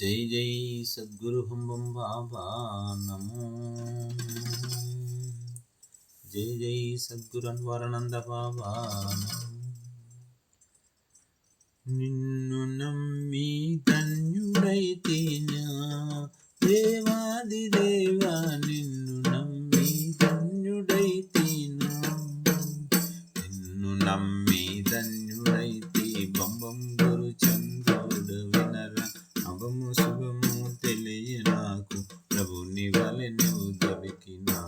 జై జై సద్గురు హుంబం బాబా నమో. జై జై సద్గురు అన్వరనంద బాబా నిన్ను నమ్మి ధన్యుడైతేనా దేవాది దేవా నిన్ను నమ్మి ధన్యుడైతేనా నిన్ను నమ్మి తెలియ నాకు ప్రభుని వలె దొరికినా.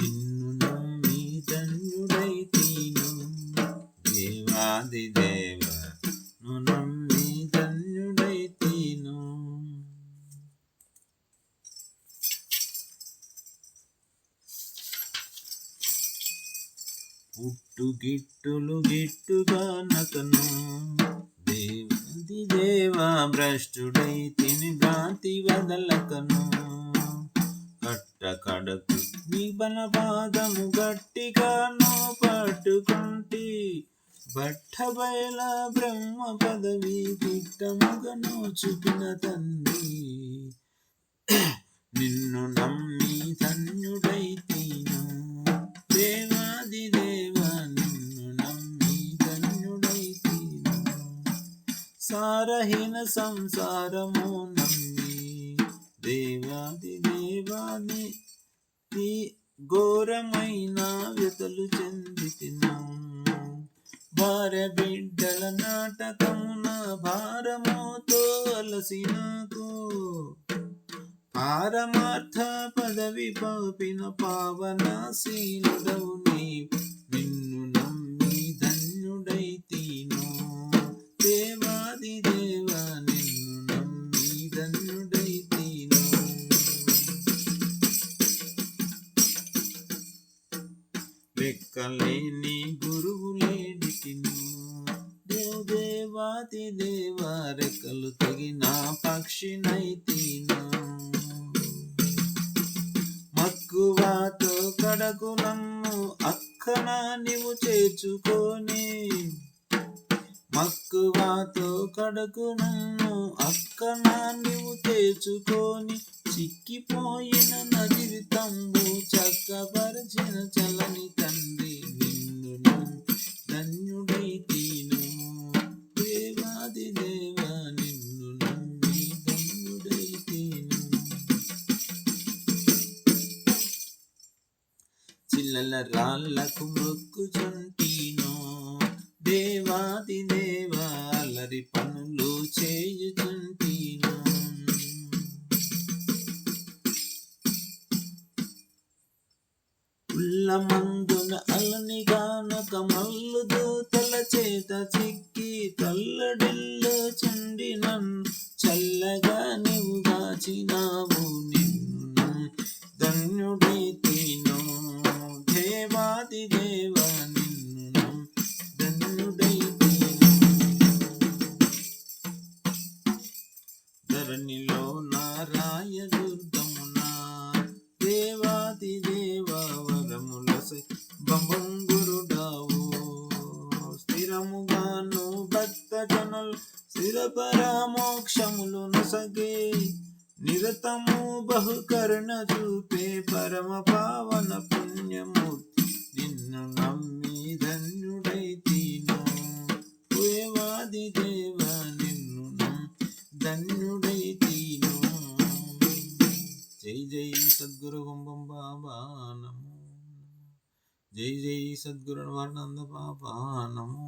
నిన్ను నమ్మి ధన్యుడైతేను దేవాది దేవ నువ్వు నమ్మి ధన్యుడైతేను పుట్టు గిట్టులు గిట్టుగా నతను దేవది దేవా భ్రష్టుడై తిని భ్రాంతి వదలకను. కట్ట కడకు నీ బలపాదము గట్టిగాను పట్టుకుంటి. బట్ట బయల బ్రహ్మ పదవి తిట్టముగను చూపిన తండ్రి. నిన్ను నమ్మి ధన్యుడైతే సారహీన సంసారము నమ్మి దేవాది దేవాది తీ ఘోరమైన వ్యతలు చెందితిను. భార్య బిడ్డల నాటకమున భారముతో అలసినకు పారమార్థ పదవి పాపిన పావనశీలుడవు నీ నీవు. లెక్కలేని గురువులేడిటిను దేవ దేవాది దేవా రెక్కలు తగిన పక్షినైతీను మక్కువతో కడకు నన్ను అక్కన నీవు చేర్చుకొని. మక్కువాతో కడకు నన్ను అక్కన నీవు చేర్చుకొని. చిక్కిపోయిన నా జీవితంబు చక్కపరిచిన చల్లని పిల్లల రాళ్ళకు మొక్కుచుంటీను దేవాది దేవాలరి పనులు చేయుచుంటీను ఉల్లమందున అలని గానక మల్లు దూతల చేత చిక్కి తల్లడిల్లు చుండి చల్లగా నీవు దాచినా స్థిరముగాను భక్త జనులు స్థిరపరామోక్షములు సగే నిరతము బహుకరుణ చూపే పరమ పావన పుణ్యమూర్తి నిన్ను నమ్మి ధన్యుడైతీను దేవాది దేవ నిన్ను నమ్మి ధన్యుడైతీను జై జై సద్గురు కుంభం బాబా నమో జై జై సద్గురు వర్ణంద పాప నమో